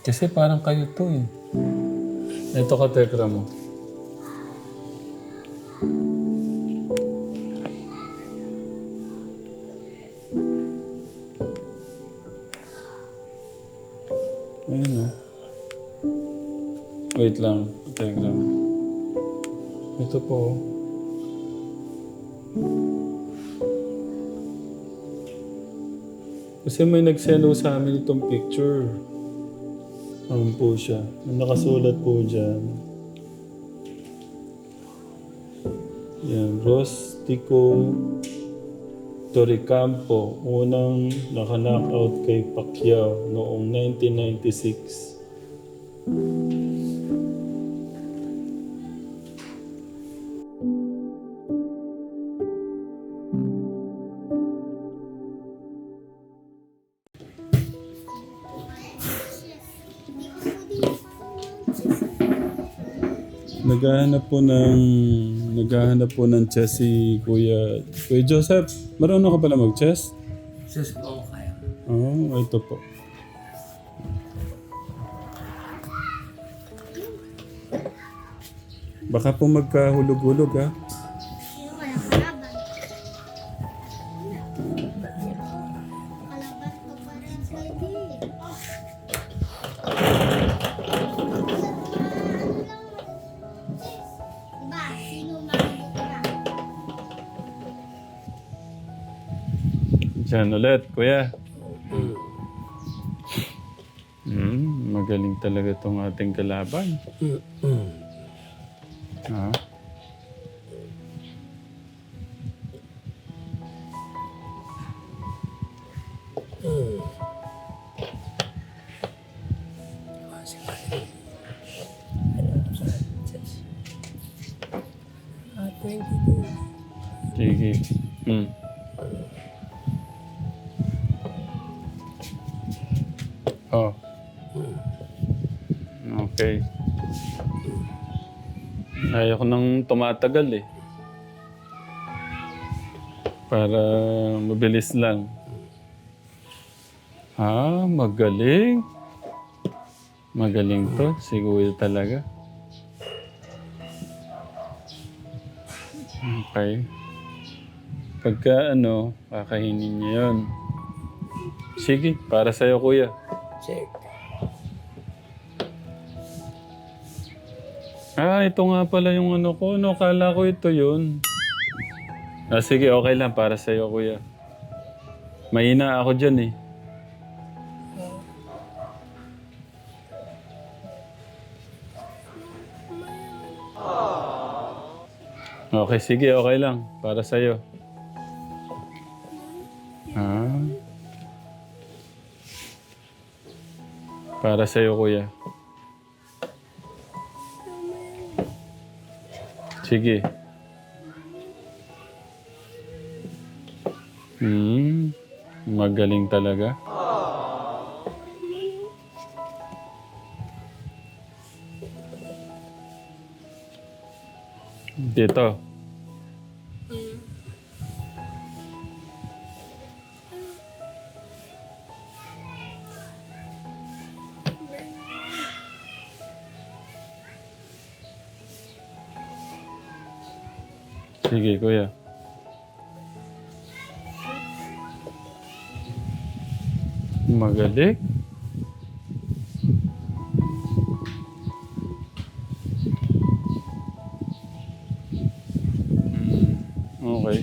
Kasi parang kayo to eh. Ito ka, Tekra mo. Ayun ah. Wait lang, Tekra. Ito po. Kasi may nagselo sa amin itong picture. Ano po siya? Nakasulat po dyan. Yan, Rostico Toricampo, unang naka-knockout kay Pacquiao noong 1996. Naghahanap po ng naghahanap po ng chess si Kuya Kuya Joseph. Marunong ka pala mag-chess? Sus, oo kaya. Oo, ito po. Baka po magkahulog-hulog ha. Diyan ulit, Kuya. Hmm, magaling talaga tong ating kalaban. Ha? 22. Sige. Hmm. Ayoko nang tumatagal eh. Para mabilis lang. Ah, magaling. Magaling to. Si Kuya talaga. Okay. Pagka ano, kakainin niya yun. Sige, para sa'yo kuya. Check. Ah, ito nga pala yung ano ko. No, kala ko ito yun. Ah, sige, okay lang. Para sa'yo, kuya. Mahina ako dyan eh. Okay, sige, okay lang. Para sa'yo. Ah. Para sa'yo, kuya. Sige. Hmm. Magaling talaga. Dito. Magaling. Hmm, Okay.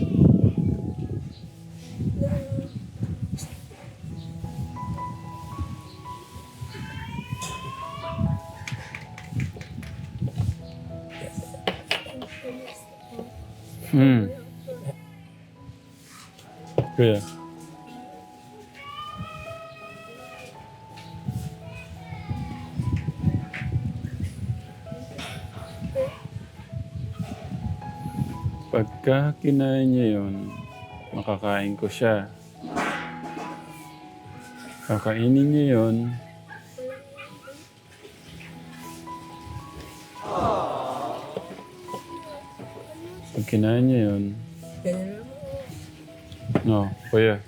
Hmm. Kuya. Pagka kinain niya yun, makakain ko siya. Kakainin niya yun. Pag kinain niya yun, no, kuya.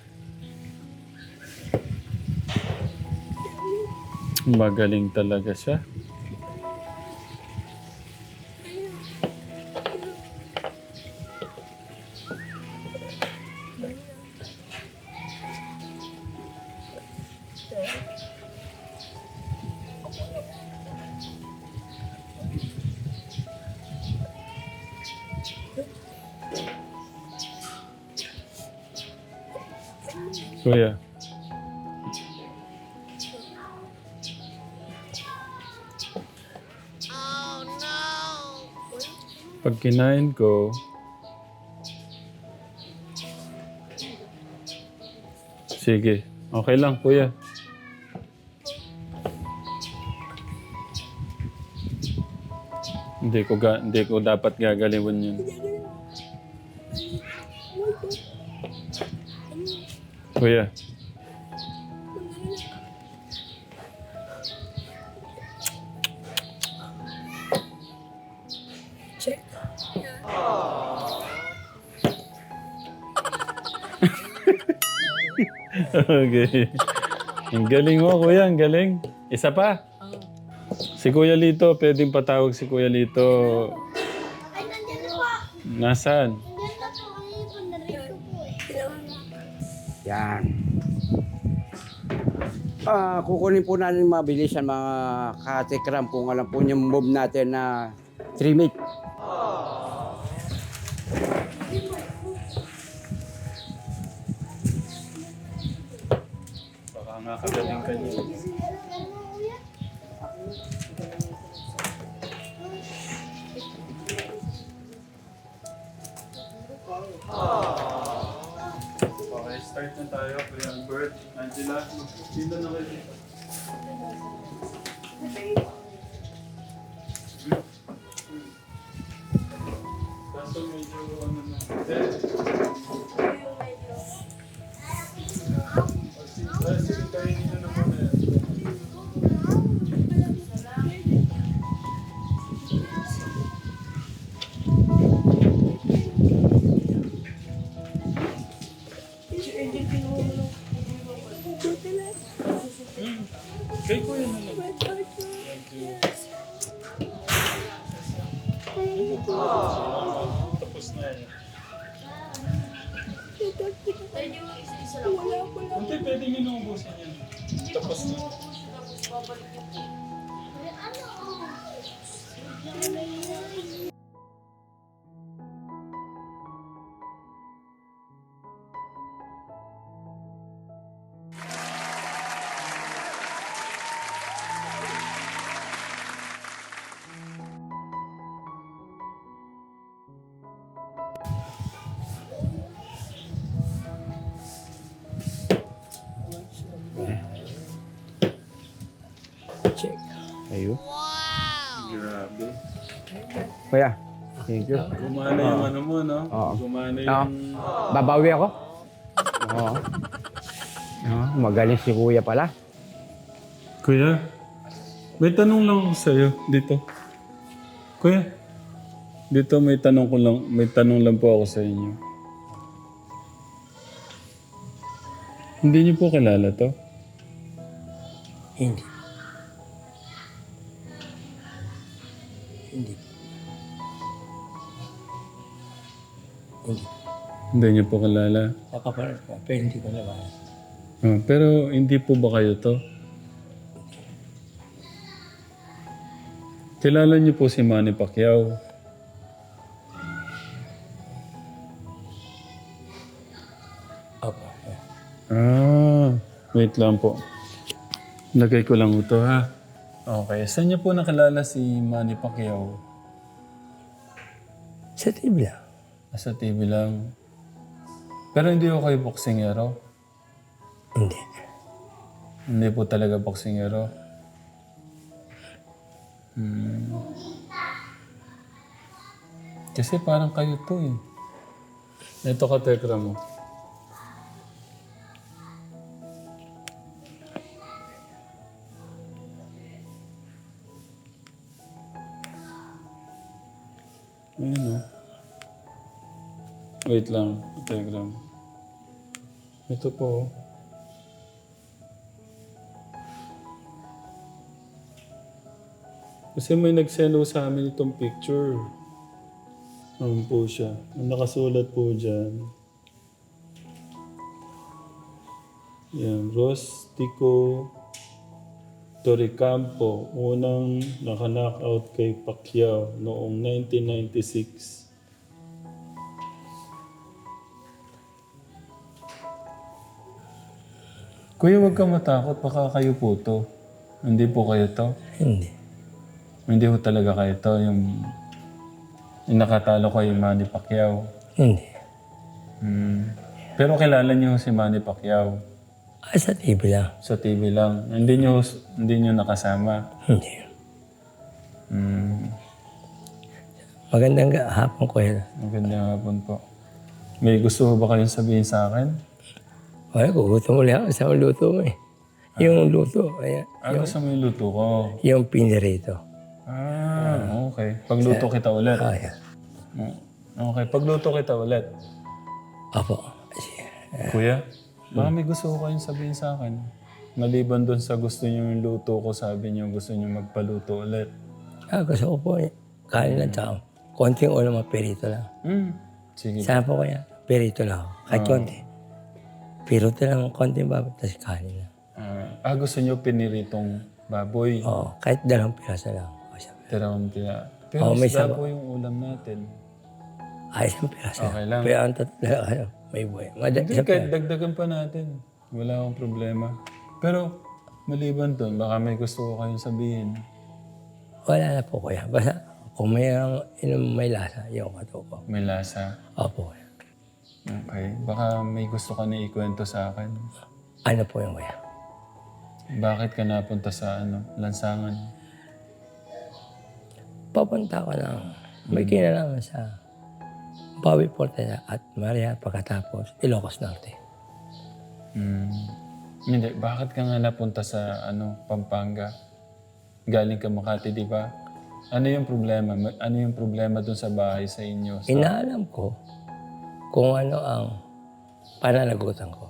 Magaling talaga siya. Kuya. Pag kinain ko, Sige. Okay lang, kuya. Hindi ko ga hindi ko dapat gagaliwan yun. Kuya. Check. okay. Ang galing mo, kuya. Ang galing. Isa pa. Si Kuya Lito, pwedeng patawag si Kuya Lito. Nasaan? Ah, kukunin po natin mabilis ang mga katikram kung alam po yung move natin na trimate. Baka nga kagaling ka. Start na tayo. Kuya Albert, Angela, magpapila na kayo Kuya, thank you. Gumana yung ano mo, no? Oo. Gumana Oo. yung... Babawi ako? Oo. Oo, magaling si kuya pala. Kuya, may tanong lang ako sa'yo dito. Kuya, dito may tanong ko lang, may tanong lang po ako sa inyo. Hindi niyo po kilala to? Hindi. Hindi. Hindi. Hindi niyo po kilala. Nakapalit ka, pero hindi ko naman. Ah, pero hindi po ba kayo to? Kilala niyo po si Manny Pacquiao. Opo. Ah, wait lang po. Lagay ko lang ito ha. Okay, saan niyo po nakilala si Manny Pacquiao? Sa TV lang. Nasa TV lang. Pero hindi ko kayo boksingero. Hindi. Hindi po talaga boksingero. Hmm. Kasi parang kayo to eh. Ito ka, Tekra mo. Wait lang, Telegram. Ito po. Kasi may nagselo sa amin itong picture. Ano po siya? Ang nakasulat po dyan. Yan, Rostico Toricampo, unang naka-knockout kay Pacquiao noong 1996. Kuya, huwag kang matakot. Baka kayo po to. Hindi po kayo to. Hindi. Hindi po talaga kayo to. Yung, yung nakatalo kay Manny Pacquiao. Hindi. Hmm. Pero kilala niyo si Manny Pacquiao. Ah, sa TV lang. Sa TV lang. Hindi niyo, hindi niyo nakasama. Hindi. Hmm. Magandang ga- hapon ko yun. Magandang hapon po. May gusto ba kayong sabihin sa akin? Wala, gugutom ulit ako sa luto mo eh. Yung luto, ayan, Ah, gusto mo yung luto ko? yung pinirito. Ah, okay. Pagluto kita ulit. Ah, yan. Mm. Okay, pagluto kita ulit. Sige. Kuya, baka may gusto ko kayong sabihin sa akin. Maliban doon sa gusto niyo yung luto ko, sabi niyo gusto niyo magpaluto ulit. Ah, gusto ko po eh. Kanin lang tsaka konting ulam at perito lang. Hmm. Sige. Saan po kaya? Perito lang ako. Kahit konti. Perito lang, konting babat, tapos kanin lang. Ah, ah, gusto niyo piniritong baboy. Oo, kahit dalawang piraso lang. O, isang piraso. Tirawang tira. Pero Oh, may isda saba. po yung ulam natin. Ah, isang piraso Okay lang. Pero ang tatlo, ano, may buhay. Mada, Hindi, isang kahit dagdagan pa natin. Wala akong problema. Pero, maliban doon, baka may gusto ko kayong sabihin. Wala na po kuya. Basta kung may, may lasa, yung kato ko. May lasa. Opo kuya. Okay. Baka may gusto ka na ikwento sa akin. Ano po yung kuya? Bakit ka napunta sa ano, lansangan? Papunta ko ng may kinalaman sa Bawi Portela at Maria pagkatapos Ilocos Norte. Hmm. Hindi, bakit ka nga napunta sa ano, Pampanga? Galing ka Makati, di ba? Ano yung problema? Ma- Ano yung problema doon sa bahay sa inyo? Sa, Inaalam ko kung ano ang pananagutan ko.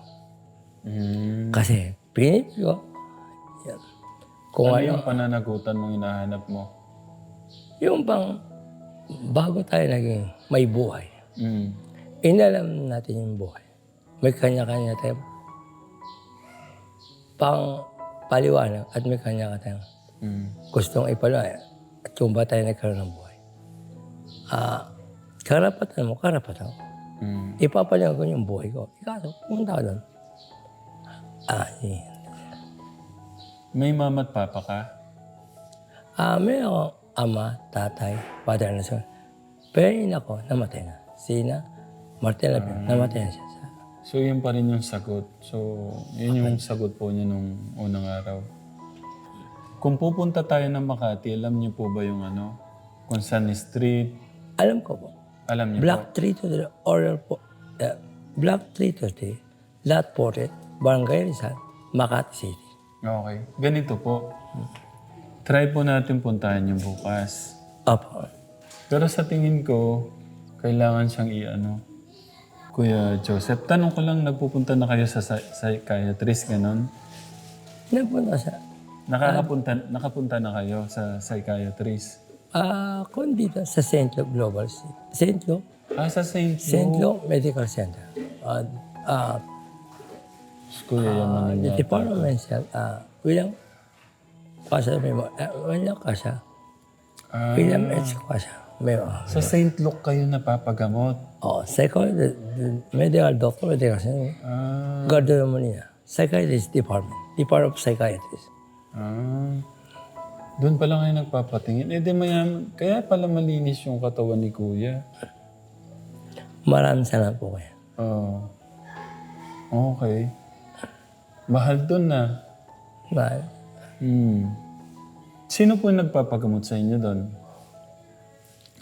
Hmm. Kasi pinip ko, yan. kung Ano ano, yung pananagutan mong hinahanap mo? yung bang bago tayo naging may buhay, Hmm. inalam natin yung buhay. May kanya-kanya tayong pang paliwanag at may kanya-kanya tayong Hmm. gustong ipaliwanag at kung ba tayo nagkaroon ng buhay. Ah, karapatan mo, karapatan mo. Hmm. Ipapaliwanag ko yung buhay ko. Ikaso, pumunta ka doon. Ah, sige. May mama at papa ka? Ah, may ako ama, tatay, father na son. Pero yun ako, namatay na. Sina, Martin Lapin, namatay na siya. So, yun pa rin yung sagot. So, yun yung sagot po niya nung unang araw. Kung pupunta tayo ng Makati, alam niyo po ba yung ano? Kung saan street? Alam ko po, Alam niyo Block 3 to the order po, uh, Block 3 to the Lot Portet, Barangay Rizal, Makati City. Okay. Ganito po. Try po natin puntahan yung bukas. Opo. Pero sa tingin ko, kailangan siyang i-ano. Kuya Joseph, tanong ko lang, nagpupunta na kayo sa psy- psychiatrist, ganon? Napunta sa, Nakakapunta, nakapunta na kayo sa psychiatrist? Ah, kung dito sa St. Luke Global City. St. Luke, Ah, sa St. St. Luke. Medical Center. Ah, ah, Kuya, yaman the niya. Department of Health, ah, William, kasi may mo, ah, William kasi, Ah, William H. kasi, may ah, sa St. Luke kayo napapagamot. Oh, psychologist, medical doctor, medical center. Ah, Gardner mo niya. Psychiatrist department. Department of Psychiatrist. ah. Doon pala kayo nagpapatingin. Eh di mayam, kaya pala malinis yung katawan ni Kuya. Maraming salamat po kayo. Oh. Okay. Mahal doon na. Mahal. Hmm. Sino po yung nagpapagamot sa inyo doon?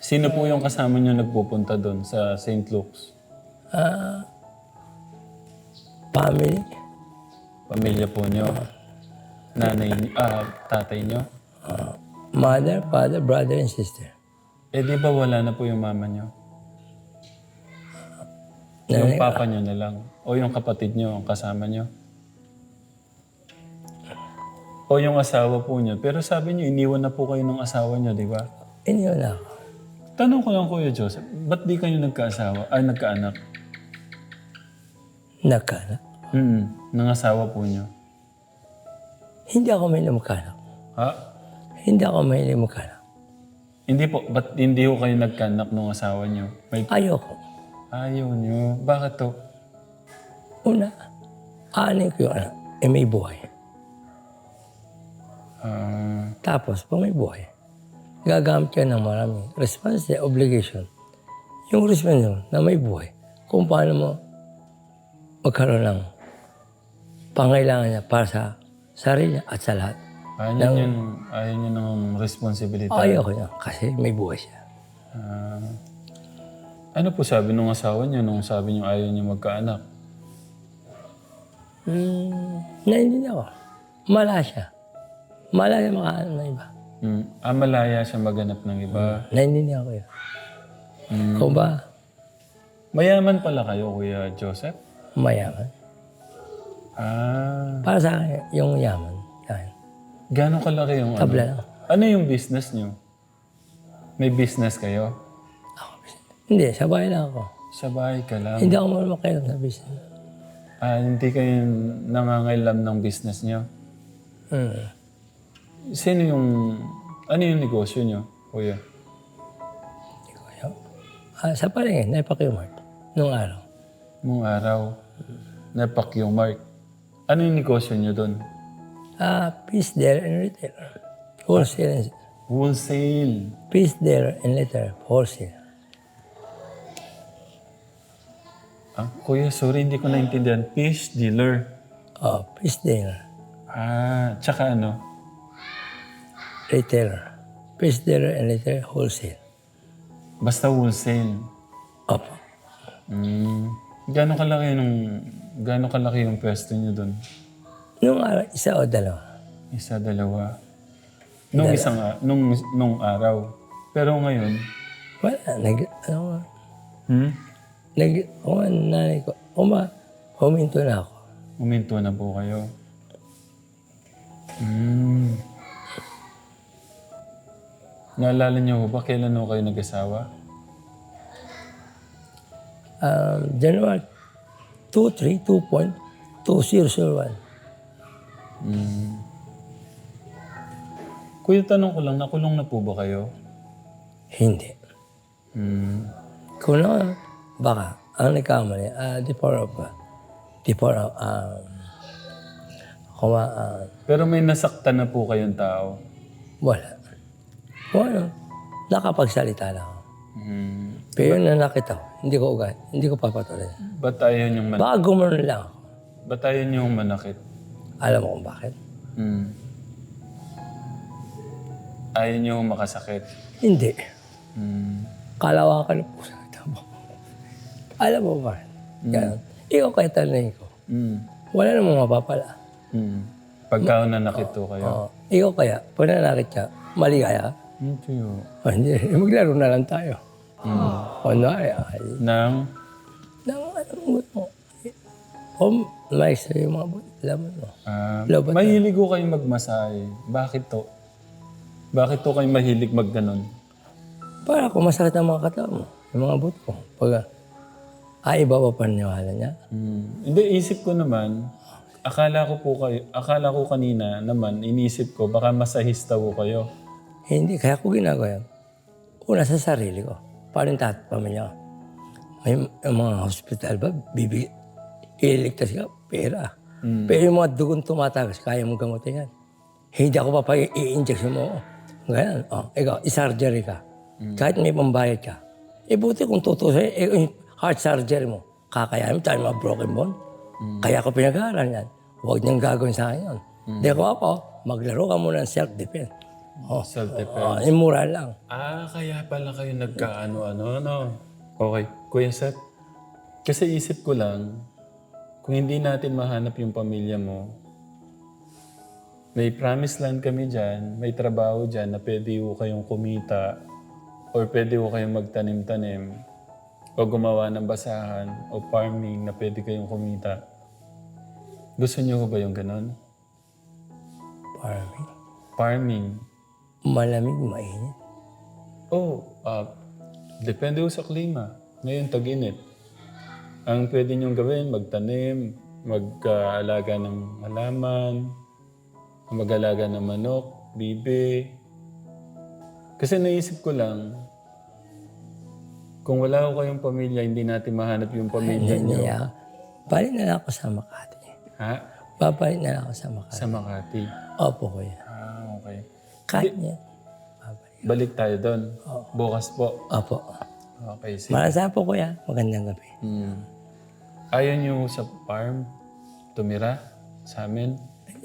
Sino po yung kasama nyo nagpupunta doon sa St. Luke's? Ah, family. Pamilya po nyo? Nanay nyo? Ah, tatay nyo? Mother, father, brother, and sister. Eh di ba wala na po yung mama nyo? Yung Nanay, papa nyo na lang? O yung kapatid nyo ang kasama nyo? O yung asawa po niya. Pero sabi niyo, iniwan na po kayo ng asawa niya, di ba? Iniwan ako. Tanong ko lang, Kuya Joseph, ba't di kayo nagkaasawa? Ay, nagkaanak? Nagkaanak. Hmm, ng asawa po niyo. Hindi ako may magkaanak. Ha? Hindi ako may magkaanak. Hindi po, ba't hindi ko kayo nagkaanak ng asawa niyo? May Ayoko. ayaw niyo. Bakit to? Una, aanin ko yung anak. Eh may buhay. Ah, Tapos, pag may buhay, gagamit ka ng maraming responsibility, obligation. Yung responsibility na may buhay, kung paano mo magkaroon ng pangailangan niya para sa sarili niya at sa lahat. Ayaw niyo, yun, ayaw niyo ng responsibility. Ayaw ko niya kasi may buhay siya. Ah, ano po sabi nung asawa niyo nung sabi niyo ayaw niyo magkaanak? Hmm, naiintindihan ko. Mala siya. Mala siya makaano ng iba. Hmm, ah, malaya siya maganap ng iba. Naiintindihan ko yun. Hmm. Kung ba, Mayaman pala kayo, Kuya Joseph? mayaman. Ah, Para sa akin, yung yaman. Gano'ng kalaki yung ano? Tabla. Ano yung business niyo? May business kayo? Hindi, sa bahay lang ako. Sa bahay ka lang? Hindi ako marunong makialam sa business. Ah, hindi kayo nangangailam ng business niyo? Hmm. Sino yung... Ano yung negosyo niyo, Kuya? Hindi ko alam. Ah, sa palengke, naipakimart. Nung araw. Nung araw, napak yung mark. Ano yung negosyo niyo doon? Ah, peace there and retail. Wholesale. and- Wholesale. Peace there and later, wholesale. Ah, kuya, sorry, hindi ko naintindihan. Fish dealer. Oh, peace there. Ah, tsaka ano? Retailer. Peace there and later, wholesale. Basta wholesale. Opo. Mm. Gano'ng kalaki nung... Gano'ng kalaki yung pwesto niyo doon? Nung araw, isa o dalawa. Isa, dalawa. Nung isang... a- Nung, nung araw. Pero ngayon... Wala, nag, ano nga, Hmm? nag, kung ano, nanay ko, uma, huminto na ako. Uminto na po kayo. Hmm. Naalala niyo ba kailan ho kayo nag-asawa? Um, January 2, 3, 2.2001. Kuya, tanong ko lang, nakulong na po ba kayo? Hindi. Hmm. Kung na, baka, ang nagkamali, ah, di for of, di for of, um, kuma, ah, Pero may nasaktan na po kayong tao. wala. Ano, nakapagsalita lang ako. Hmm. Pero yung nanakit ako, hindi ko ugat, hindi ko papatuloy. Ba't ayaw niyong man- Baka gumanon lang ako. Ba't ayaw niyong manakit? Alam mo kung bakit? Hmm. Ayaw niyong makasakit. Hindi. Hmm. Kalawakan ng puso ng tabo. Alam mo ba? Ganun. Ikaw kaya tanongin ko. Hmm. Wala namang mapapala. Hmm. Pagka nanakit to kayo. Oo. Ikaw kaya, pag nanakit ka, mali kaya? Hindi oh. O hindi, maglaro na lang tayo. Hmm. O nari, ay, Nang... nang gusto mo? O sa yung mga buti, laman mo. ah, Lobat na. mahilig ko kayong magmasahe. Bakit to? Bakit to kayo mahilig magganon? Para kung masakit ang mga katawan mo, yung mga buto mo. Pag, ay, iba pa paniwala niya. Hmm. Hindi, isip ko naman, akala ko po kayo, akala ko kanina naman, inisip ko, baka masahista ko kayo. Hindi, kaya ko ginagawa yan. Una sa sarili ko. Paano yung tat, pamilya ko? May yung mga hospital ba, bibig, iligtas ka, pera. Pero yung mga dugong tumatagas, kaya mong gamutin yan. Hindi ako papay i-injection mo. Ganyan. Oh, ikaw, i-surgery ka. Kahit may pambayad ka. Eh buti kung tutusin, eh, yung heart surgery mo, kakayanin tayo mga broken bone. Kaya ako pinag-aaral yan. Huwag niyang gagawin sa akin yun. Di ko ako, maglaro ka muna ng self-defense. Oh, Self-defense. oh, immoral lang. Ah, kaya pala kayo nagkaano-ano, no? Okay. Kuya Seth, kasi isip ko lang, kung hindi natin mahanap yung pamilya mo, may promised land kami dyan, may trabaho dyan na pwede ko kayong kumita or pwede ko kayong magtanim-tanim o gumawa ng basahan o farming na pwede kayong kumita. Gusto niyo ko ba yung ganon? Farming. Farming. Malamig, mainit. Oh, ah, depende sa klima. Ngayon, tag-init. Ang pwede niyong gawin, magtanim, mag-alaga ng halaman, mag-alaga ng manok, bibe. Kasi naisip ko lang, kung wala ko kayong pamilya, hindi natin mahanap yung pamilya niyo. Niya, balik na lang ako sa Makati. Ha? Babalik na lang ako sa Makati. Sa Makati. Opo, kuya. Ah, okay. Kahit niya. Babalik. Balik tayo doon. Bukas po. Opo. Okay, sige. Maraming po, kuya. Magandang gabi. Hmm. Ayaw niyo sa farm tumira sa amin?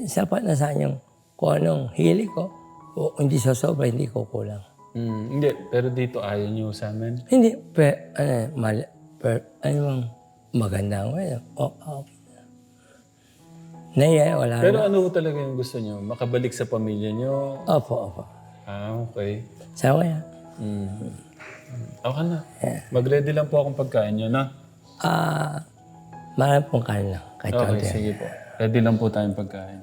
Sapat na sa yung kung anong hili ko. O hindi sa sobra, hindi ko kulang. Hmm, hindi, pero dito ayaw niyo sa amin. Hindi, per, ano, mal, per, ano bang maganda ang well, o, okay. Naya, wala Pero na. ano talaga yung gusto niyo? Makabalik sa pamilya niyo? Opo, opo. Ah, okay. Sa kuya. Hmm. Okay na. Mag-ready lang po akong pagkain niyo, na? Ah, marami pong kanin lang. Kahit Okay, konti. sige po. Ready lang po tayong pagkain.